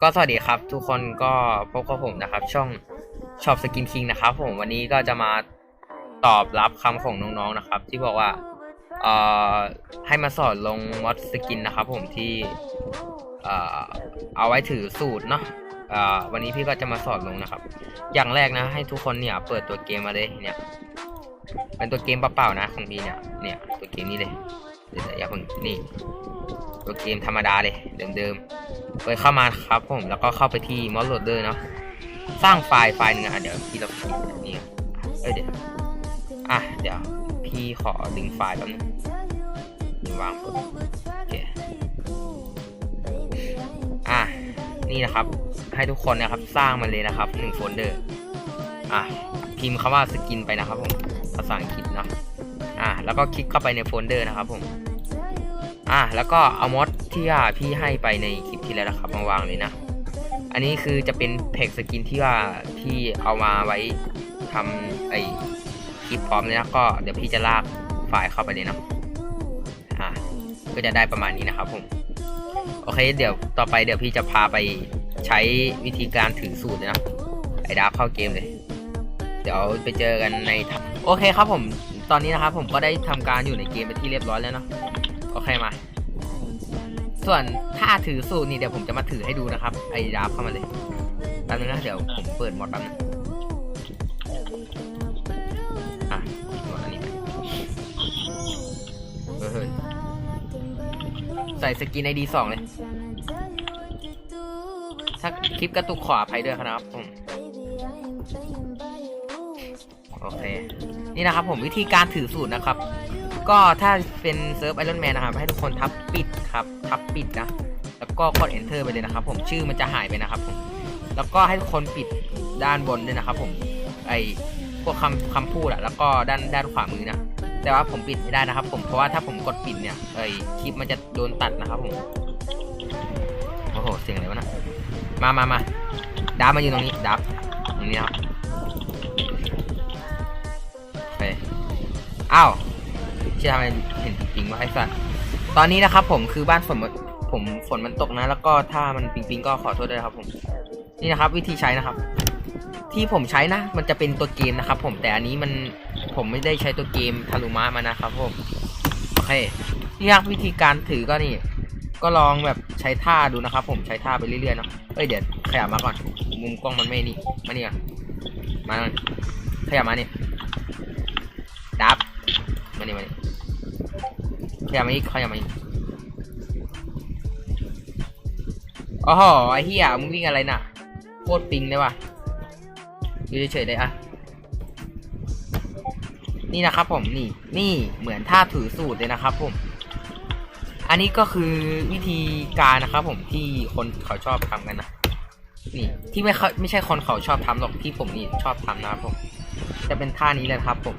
ก็สวัสดีครับ ทุกคนก็พบกับผมนะครับ ช่องชอบสกินคิงนะครับ ผมวันนี้ก็จะมาตอบรับคำของน้องๆนะครับ ที่บอกว่าเอ่อให้มาสอนลงมอดสกินนะครับ ผมที่เอ่อเอาไว้ถือสูตรเนาะเอ่อวันนี้พี่ก็จะมาสอนลงนะครับ อย่างแรกนะ ให้ทุกคนเนี่ยเปิดตัวเกมมาเลยเนี่ย เป็นตัวเกมเปล่าๆนะของพี่เนี่ยเนี่ยตัวเกมนี้เลยเดี๋ยวอย่าเพิ่งนี่ ตัวเกมธรรมดาเลยเดิมๆเปิดเข้ามาครับผมแล้วก็เข้าไปที่มอดโหลดเดอร์เนาะสร้างไฟล์ไฟล์หนึงอะเดี๋ยวพี่เราพิมพ์นี่ก่อนเอ้ยเดี๋ยวอะเดี๋ยวพี่ขอดึงไฟล์แป๊บนึงวางปุ๊บโอเคอะนี่นะครับ ให้ทุกคนนะครับสร้างมันเลยนะครับหนึ่งโฟลเดอร์อะพิมพ์คำว่าสกินไปนะครับผมภาษาอังกฤษเนาะอะแล้วก็คลิกเข้าไปในโฟลเดอร์นะครับผม อะแล้วก็เอามอดที่ว่าพี่ให้ไปในคลิปที่แล้วนะครับมาวางเลยนะ อันนี้คือจะเป็นเพกสกินที่ว่าที่เอามาไว้ทำไอคลิปพร้อมเลยนะก็เดี๋ยวพี่จะลากไฟล์เข้าไปเลยนะอะก็จะได้ประมาณนี้นะครับผมโอเคเดี๋ยวต่อไปเดี๋ยวพี่จะพาไปใช้วิธีการถือสูตรเลยนะไอดาบเข้าเกมเลย เดี๋ยวไปเจอกันในโอเคครับผมตอนนี้นะครับผมก็ได้ทำการอยู่ในเกมไปที่เรียบร้อยแล้วเนาะโอเคมา ส่วนถ้าถือสูตรนี่เดี๋ยวผมจะมาถือให้ดูนะครับ ไอ้ดาบเข้ามาเลยแป๊บนึงนะเดี๋ยวผมเปิดมอดแป๊บนึงอะอดอันนี้เฮ้ยใส่สกินไอดีสองเลยถ้าคลิปกระตุกขออภัยด้วยครับผม โอเค นี่นะครับผมวิธีการถือสูตรนะครับ ก็ถ้าเป็นเซิร์ฟไอรอนแมนนะครับ ให้ทุกคนทับปิดครับ ทับปิดนะ แล้วก็กด enter ไปเลยนะครับ ผมชื่อมันจะหายไปนะครับผม แล้วก็ให้ทุกคนปิดด้านบนด้วยนะครับ ผม ไอพวกคำคำพูดอะแล้วก็ด้านด้านขวามือนะ แต่ว่าผมปิดไม่ได้นะครับ ผม เพราะว่าถ้าผมกดปิดเนี่ย ไอคลิปมันจะโดนตัดนะครับ ผม โอ้โห เสียงอะไรวะนะ มามามาดับมาอยู่ตรงนี้ดับตรงนี้ครับ อ้าวที่ทำให้เห็นปิงๆว่าไอ้สัตว์ตอนนี้นะครับผมคือบ้านฝนผมฝนมันตกนะ แล้วก็ถ้ามันปิงๆก็ขอโทษด้วยครับผม นี่นะครับ วิธีใช้นะครับ ที่ผมใช้นะ มันจะเป็นตัวเกมนะครับ ผมแต่อันนี้มันผมไม่ได้ใช้ตัวเกมทารุมะมานะครับ ผมโอเคนี่ครับวิธีการถือก็นี่ ก็ลองแบบใช้ท่าดูนะครับ ผมใช้ท่าไปเรื่อยๆเนาะเอ้ยเดี๋ยวขยับมาก่อนมุมกล้องมันไม่นี่มานี่ก่อนมาขยับมานี่ดับ มานี่มานี่ขยับมาอีกขยับมาอีกโอ้โหไอ้เหี้ยมึงวิ่งอะไรน่ะโคตรปิงเลยว่ะดูเฉยๆเลยอะนี่นะครับผมนี่นี่เหมือนท่าถือสูตรเลยนะครับ ผม อันนี้ก็คือวิธีการนะครับ ผมที่คนเขาชอบทำกันนะนี่ที่ไม่เขาไม่ใช่คนเขาชอบทำหรอกที่ผมนี่ชอบทำนะครับผม จะเป็นท่านี้เลยนะครับผม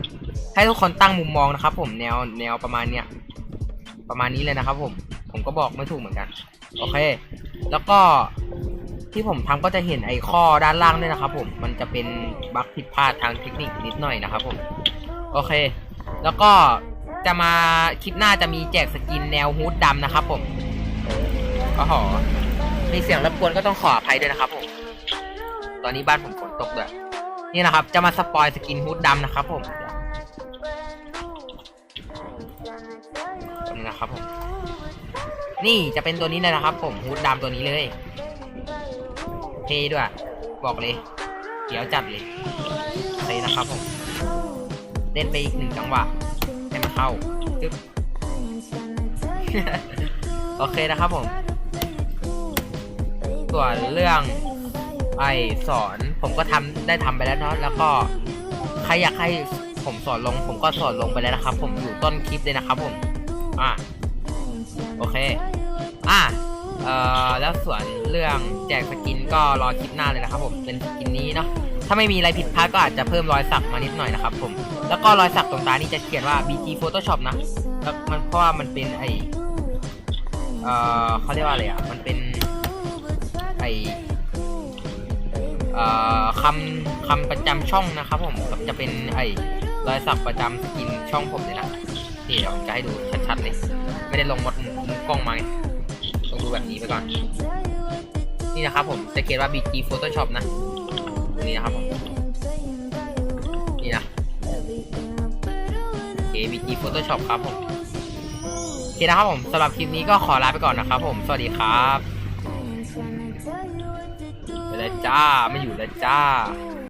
ให้ทุกคนตั้งมุมมองนะครับ ผมแนวแนวประมาณเนี้ยประมาณนี้เลยนะครับ ผม ผมก็บอกไม่ถูกเหมือนกัน โอเค แล้วก็ที่ผมทำก็จะเห็นไอ้ข้อด้านล่างด้วยนะครับ ผมมันจะเป็นบั๊กผิดพลาดทางเทคนิคนิดหน่อยนะครับ ผม โอเค แล้วก็จะมาคลิปหน้าจะมีแจกสกินแนวฮูดดำนะครับ ผมก็หอมีเสียงรบกวนก็ต้องขออภัยด้วยนะครับผม ตอนนี้บ้านผมฝนตกด้วย นี่นะครับ จะมาสปอยสกินฮูดดำนะครับผม นะครับผม นี่จะเป็นตัวนี้เลยนะครับ ผมฮูดดำตัวนี้เลย เท่ด้วย บอกเลย เดี๋ยวจัดเลยเลยนะครับผม เล่นไปอีกหนึ่งจังหวะให้มันเข้าจึ๊บโอเคนะครับผมส่วนเรื่องไอสอนผมก็ทำได้ทำไปแล้วเนาะแล้วก็ใครอยากให้ผมสอนลง ผมก็สอนลงไปแล้วนะครับ ผมอยู่ต้นคลิปเลยนะครับผม อะโอเค อะเอ่อแล้วส่วนเรื่องแจกสกินก็รอคลิปหน้าเลยนะครับผมเป็นสกินนี้เนาะถ้าไม่มีอะไรผิดพลาดก็อาจจะเพิ่มรอยสักมานิดหน่อยนะครับผมแล้วก็รอยสักตรงตานี่จะเขียนว่า BG Photoshop นะแล้วมันเพราะว่ามันเป็นไอเอ่อเขาเรียกว่าอะไรอะมันเป็นไอเอ่อคำคำประจำช่องนะครับผมจะเป็นไอรอยสักประจำสกินช่องผมเลยนะ นี่เดี๋ยวจะให้ดูชัดๆเลย ไม่ได้ลงมดมุมกล้องมาไงต้องดูแบบนี้ไปก่อน นี่นะครับผมจะเขียนว่า BG Photoshop นะตรงนี้นะครับผม นี่นะโอเค BG Photoshop ครับผมโอเคนะครับผมสำหรับคลิปนี้ก็ขอลาไปก่อนนะครับผม สวัสดีครับไปแล้วจ้า ไม่อยู่แล้วจ้า